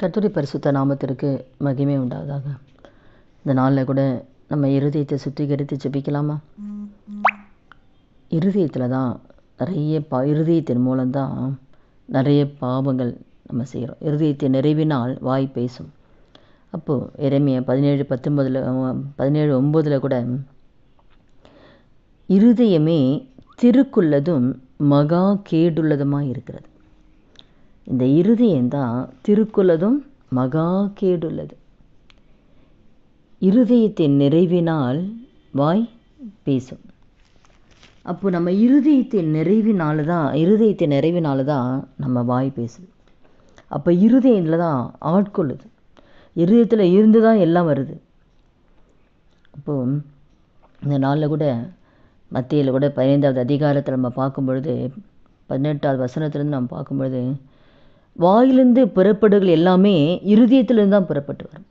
கர்த்தருடைய பரிசுத்த நாமத்திற்கு மகிமை உண்டாதாக இந்த நாளில் கூட நம்ம இருதயத்தை சுத்திகரித்து ஜெபிக்கலாமா? இருதயத்தில் தான் நிறைய பா இருதயத்தின் மூலம்தான் நிறைய பாவங்கள் நம்ம செய்கிறோம் இருதயத்தை நிறைவினால் வாய் பேசும். அப்போது இறைமையை பதினேழு பத்தொம்பதில் பதினேழு ஒம்போதில் கூட இருதயமே திருக்குள்ளதும் மகா கேடுள்ளதுமாக இருக்கிறது. இந்த இருதயம்தான் திருக்குலதும் மகா கேடுள்ளது. இருதயத்தின் நிறைவினால் வாய் பேசும். அப்போ நம்ம இருதயத்தின் நிறைவினால தான் இருதயத்தின் நிறைவினால தான் நம்ம வாய் பேசுது. அப்போ இருதயத்தில் தான் ஆட்கொள்ளுது. இருதயத்தில் இருந்து தான் எல்லாம் வருது. அப்போது இந்த நாளில் கூட மத்தியில் கூட பதினைந்தாவது அதிகாரத்தில் நம்ம பார்க்கும் பொழுது பதினெட்டாவது வசனத்துலேருந்து நம்ம பார்க்கும் பொழுது வாயிலிருந்து புறப்படுகள் எல்லாமே இருதயத்திலிருந்து தான் புறப்பட்டு வரும்.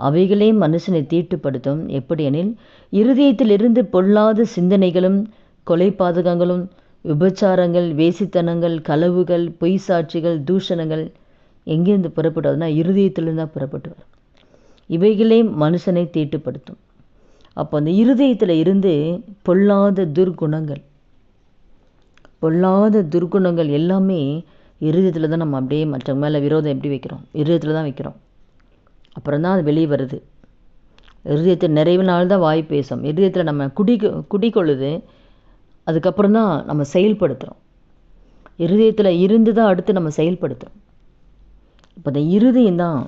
அவைகளே மனுஷனை தீட்டுப்படுத்தும் எப்படியெனில் இருதயத்திலிருந்து பொல்லாத சிந்தனைகளும் கொலை பாதகங்களும் விபச்சாரங்கள் வேசித்தனங்கள் களவுகள் பொய் சாட்சிகள் தூஷணங்கள் எங்கேருந்து புறப்படுவதுனா இருதயத்திலிருந்து தான் புறப்பட்டு வரும். இவைகளே மனுஷனை தீட்டுப்படுத்தும். அப்போ அந்த இருதயத்தில் இருந்து பொல்லாத துர்குணங்கள் பொல்லாத துர்குணங்கள் எல்லாமே இருதயத்தில் தான் நம்ம அப்படியே மற்றவங்க மேலே விரோதம் எப்படி வைக்கிறோம்? இருதயத்தில் தான் வைக்கிறோம். அப்புறம் தான் அது வெளியே வருது. இருதயத்தை நிறைவினால் தான் வாய் பேசும். இருதயத்தில் நம்ம குடி குடிக்கொள்ளுது. அதுக்கப்புறம் தான் நம்ம செயல்படுத்துகிறோம் இருதயத்தில் இருந்து தான் அடுத்து நம்ம செயல்படுத்துகிறோம் இப்போ அந்த இருதயம் தான்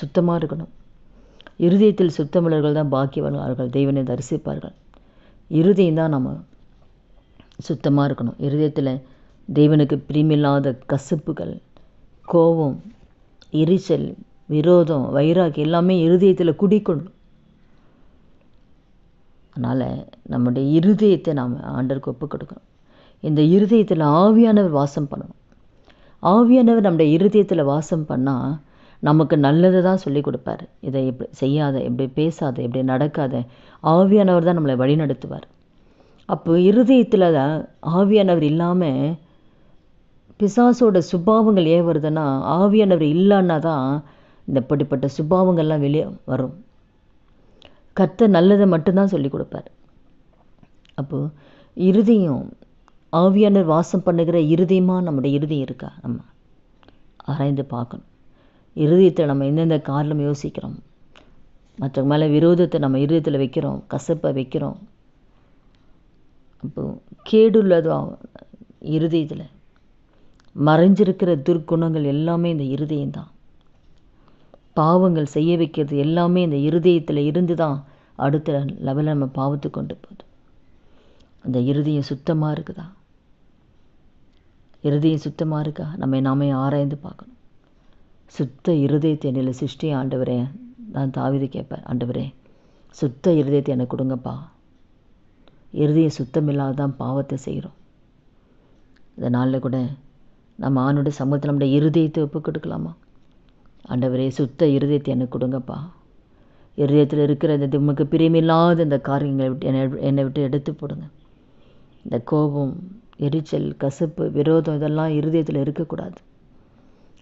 சுத்தமாக இருக்கணும். இருதயத்தில் சுத்தமிழர்கள் தான் பாக்கியவான்கள் தெய்வனை தரிசிப்பார்கள். இருதயம் தான் நம்ம சுத்தமாக இருக்கணும். இருதயத்தில் தெய்வனுக்கு பிரியமில்லாத கசப்புகள் கோபம் எரிச்சல் விரோதம் வைராக் எல்லாமே இருதயத்தில் குடிக்கொள்ளும். அதனால் நம்முடைய இருதயத்தை நாம் ஆண்டருக்கு ஒப்பு கொடுக்கணும். இந்த இருதயத்தில் ஆவியானவர் வாசம் பண்ணணும். ஆவியானவர் நம்முடைய இருதயத்தில் வாசம் பண்ணால் நமக்கு நல்லதை தான் சொல்லி கொடுப்பார். இதை இப்படி செய்யாத இப்படி பேசாத இப்படி நடக்காத ஆவியானவர் தான் நம்மளை வழிநடத்துவார். அப்போ இருதயத்தில் தான் ஆவியானவர் இல்லாமல் பிசாசோட சுபாவங்கள் ஏன் வருதுன்னா ஆவியானவர் இல்லைன்னா தான் இந்த இப்படிப்பட்ட சுபாவங்கள்லாம் வெளியே வரும். கத்த நல்லதை மட்டும்தான் சொல்லி கொடுப்பார். அப்போது இருதயம் ஆவியானர் வாசம் பண்ணுகிற இருதயமாக நம்முடைய இருதயம் இருக்கா? நம்ம ஆராய்ந்து பார்க்கணும். இருதயத்தை நம்ம எந்தெந்த காரணம் யோசிக்கிறோம்? மற்ற மேலே விரோதத்தை நம்ம இருதயத்தில் வைக்கிறோம் கசப்பை வைக்கிறோம். அப்போது கேடுள்ளதும் இருதயத்தில் மறைஞ்சிருக்கிற துர்க்குணங்கள் எல்லாமே இந்த இருதயம்தான். பாவங்கள் செய்ய வைக்கிறது எல்லாமே இந்த இருதயத்தில் இருந்து தான் அடுத்த லெவலில் நம்ம பாவத்து கொண்டு போகுது. அந்த இருதயம் சுத்தமாக இருக்குதா? இருதயம் சுத்தமாக இருக்கா? நம்ம நாமே ஆராய்ந்து பார்க்கணும். சுத்த இருதயத்தை என்னில் சிருஷ்டி ஆண்டவரே நான் தாவிது கேட்பேன் ஆண்டவரே சுத்த இருதயத்தை எனக்கு கொடுங்கப்பா. இருதயம் சுத்தமில்லாத தான் பாவத்தை செய்கிறோம் இந்த நாளில் கூட நம்ம ஆணோட சமூகத்தில் நம்முடைய இருதயத்தை ஒப்பு கொடுக்கலாமா ஆண்டவரே சுத்த இருதயத்தை எனக்கு கொடுங்கப்பா. இருதயத்தில் இருக்கிற இந்த உமக்கு பிரியமில்லாத இந்த காரியங்களை விட்டு என்னை என்னை விட்டு எடுத்து போடுங்க. இந்த கோபம் எரிச்சல் கசப்பு விரோதம் இதெல்லாம் இருதயத்தில் இருக்கக்கூடாது.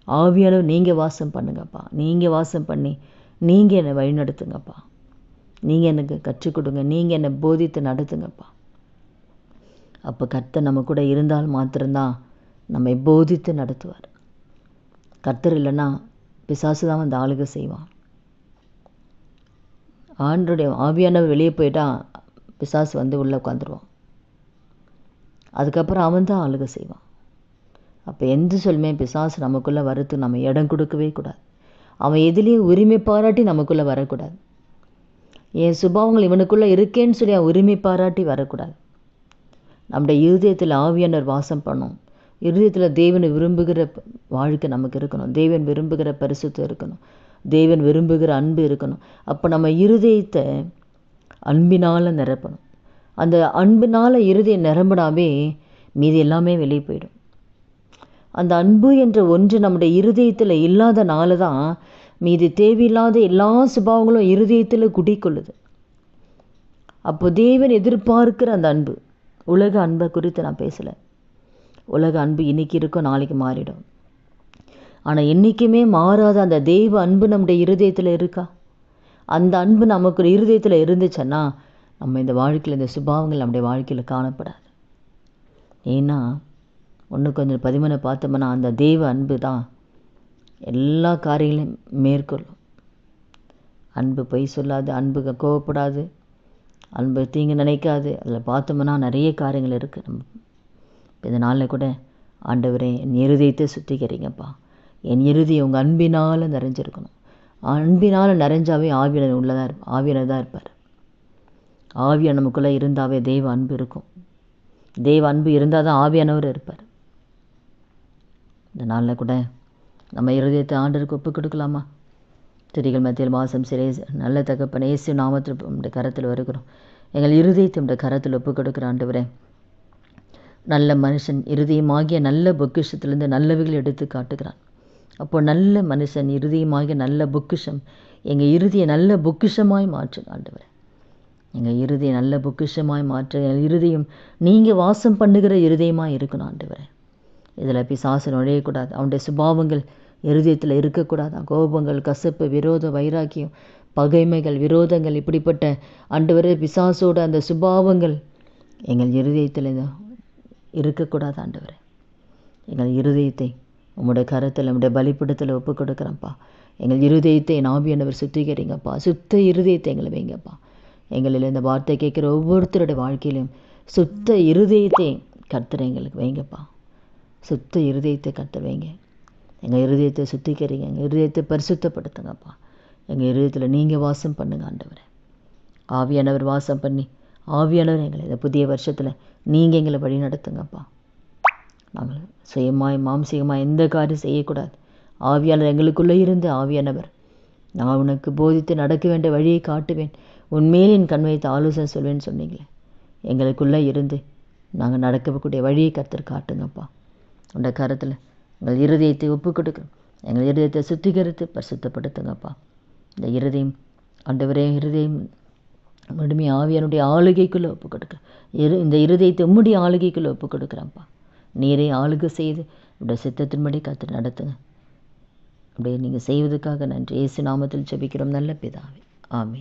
ஆவியானவர் நீங்கள் வாசம் பண்ணுங்கப்பா. நீங்கள் வாசம் பண்ணி நீங்கள் என்னை வழிநடத்துங்கப்பா. நீங்கள் எனக்கு கற்றுக் கொடுங்க. நீங்கள் என்னை போதித்து நடத்துங்கப்பா. அப்போ கர்த்தர் நம்ம கூட இருந்தால் மாத்திரம்தான் நம்மை போதித்து நடத்துவார். கர்த்தர் இல்லைன்னா பிசாசு தான் வந்து ஆளுக செய்வான். ஆண்டுடைய ஆவியானவர் வெளியே போயிட்டால் பிசாசு வந்து உள்ளே உட்காந்துருவான் அதுக்கப்புறம் அவன் தான் ஆளுக செய்வான். அப்போ எந்த சொல்லுமே பிசாசு நமக்குள்ளே வரத்து நம்ம இடம் கொடுக்கவே கூடாது. அவன் எதுலேயும் உரிமை பாராட்டி நமக்குள்ளே வரக்கூடாது. என் சுபாவங்கள் இவனுக்குள்ளே இருக்கேன்னு சொல்லி அவன் உரிமை பாராட்டி வரக்கூடாது. நம்முடைய இருதயத்தில் ஆவியானர் வாசம் பண்ணும். இருதயத்தில் தேவனை விரும்புகிற வாழ்க்கை நமக்கு இருக்கணும். தேவன் விரும்புகிற பரிசுத்தம் இருக்கணும். தேவன் விரும்புகிற அன்பு இருக்கணும். அப்போ நம்ம இருதயத்தை அன்பினால் நிரப்பணும். அந்த அன்பினால் இருதயம் நிரம்பினாவே மீதி எல்லாமே வெளியே போயிடும். அந்த அன்பு என்ற ஒன்று நம்முடைய இருதயத்தில் இல்லாதனால தான் மீதி தேவையில்லாத எல்லா சுபாவங்களும் இருதயத்தில் குடிக்கொள்ளுது. அப்போ தேவன் எதிர்பார்க்கிற அந்த அன்பு உலக அன்பை குறித்து நான் பேசலை. உலக அன்பு இன்றைக்கி இருக்கும் நாளைக்கு மாறிடும். ஆனால் என்றைக்குமே மாறாத அந்த தெய்வ அன்பு நம்முடைய இருதயத்தில் இருக்கா? அந்த அன்பு நமக்கு இருதயத்தில் இருந்துச்சுன்னா நம்ம இந்த வாழ்க்கையில் இந்த சுபாவங்கள் நம்முடைய வாழ்க்கையில் காணப்படாது. ஏன்னா ஒன்று கொஞ்சம் பதிமனை பார்த்தோம்னா அந்த தெய்வ அன்பு தான் எல்லா காரியங்களையும் மேற்கொள்ளும். அன்பு பொய் சொல்லாது அன்பு கோவப்படாது அன்பு தீங்கு நினைக்காது. அதில் பார்த்தோம்னா நிறைய காரியங்கள் இருக்குது நம்ம இந்த நாளில் கூட ஆண்டவரே என் இருதயத்தை சுத்திக்கிறீங்கப்பா என் இறுதி உங்கள் அன்பினால் நிறைஞ்சிருக்கணும். அன்பினால் நிறைஞ்சாவே ஆவியனர் உள்ளதாக இருப்ப ஆவியனர் தான் இருப்பார். ஆவியர் நமக்குள்ளே இருந்தாவே தெய்வ அன்பு இருக்கும். தெய்வ அன்பு இருந்தால் தான் ஆவியானவர் இருப்பார். இந்த நாளில் கூட நம்ம இருதயத்தை ஆண்டருக்கு ஒப்பு கொடுக்கலாமா? திரிகள் மத்தியில் மாசம் சிறை நல்ல தகப்பன் இயேசு நாமத்தில் உடைய கரத்தில் வருகிறோம். எங்கள் இருதயத்தை உடைய கரத்தில் ஒப்பு கொடுக்குற ஆண்டவரே நல்ல மனுஷன் இருதயமாகிய நல்ல பொக்கிஷத்திலிருந்து நல்லவைகள் எடுத்து காட்டுகிறான். அப்போ நல்ல மனுஷன் இருதயமாகிய நல்ல பொக்கிஷம் எங்கள் இறுதியை நல்ல பொக்கிஷமாய் மாற்று ஆண்டவரே. எங்கள் இறுதியை நல்ல பொக்கிஷமாய் மாற்ற எங்கள் இருதயம் நீங்கள் வாசம் பண்ணுகிற இருதயமாக இருக்கணும் ஆண்டவர். இதில் பிசாசு நுழையக்கூடாது அவனுடைய சுபாவங்கள் இருதயத்தில் இருக்கக்கூடாது. கோபங்கள் கசப்பு விரோத வைராக்கியம் பகைமைகள் விரோதங்கள் இப்படிப்பட்ட ஆண்டவரே பிசாசோட அந்த சுபாவங்கள் எங்கள் இருதயத்தில் இருக்கக்கூடாது ஆண்டவரே. எங்கள் இருதயத்தை உம்முடைய கருத்தில் நம்முடைய பலிப்பிடத்தில் ஒப்பு கொடுக்குறேன்ப்பா எங்கள் இருதயத்தை நாபியானவர் சுத்திக்கிறீங்கப்பா சுத்த இருதயத்தை எங்களை வைங்கப்பா. எங்களில் இந்த வார்த்தை கேட்குற ஒவ்வொருத்தருடைய வாழ்க்கையிலும் சுத்த இருதயத்தை கர்த்தரை எங்களுக்கு வைங்கப்பா. சுத்த இருதயத்தை கர்த்தர் வைங்க. எங்கள் இருதயத்தை சுத்திக்கிறீங்க எங்கள் இருதயத்தை பரிசுத்தப்படுத்துங்கப்பா. எங்கள் இருதயத்தில் நீங்கள் வாசம் பண்ணுங்க ஆண்டவரை. ஆவியானவர் வாசம் பண்ணி ஆவியாளர் எங்களை இந்த புதிய வருஷத்தில் நீங்கள் எங்களை வழி நடத்துங்கப்பா. நாங்கள் சுயமாய் மாம்சீகமாக எந்த காரியம் செய்யக்கூடாது. ஆவியாளர் எங்களுக்குள்ளே இருந்து ஆவியானவர். நான் உனக்கு போதித்து நடக்க வேண்டிய வழியை காட்டுவேன். உண்மையில் என் கண் வைத்து ஆலோசனை சொல்வேன்னு சொன்னீங்களே. எங்களுக்குள்ளே இருந்து நாங்கள் நடக்கக்கூடிய வழியை கருத்தர் காட்டுங்கப்பா. உண்ட கருத்தில் எங்கள் இருதயத்தை ஒப்பு கொடுக்குறோம் எங்கள் இருதயத்தை சுத்திகரித்து பரிசுத்தப்படுத்துங்கப்பா. இந்த இருதயம் ஆண்டவரே இருதயம் முழுமை ஆவியானுடைய ஆளுகைக்குள்ளே ஒப்பு கொடுக்க இரு இந்த இருதயத்தை உம்முடைய ஆளுகைக்குள்ளே ஒப்பு கொடுக்குறேன்ப்பா நீரே ஆளுகை செய்து உடைய சித்தத்தின்படி கற்று நடத்துங்க. அப்படியே நீங்கள் செய்வதற்காக நன்றி. இயேசு நாமத்தில் ஜெபிக்கிறோம். நல்ல பிதாவே. ஆமீன்.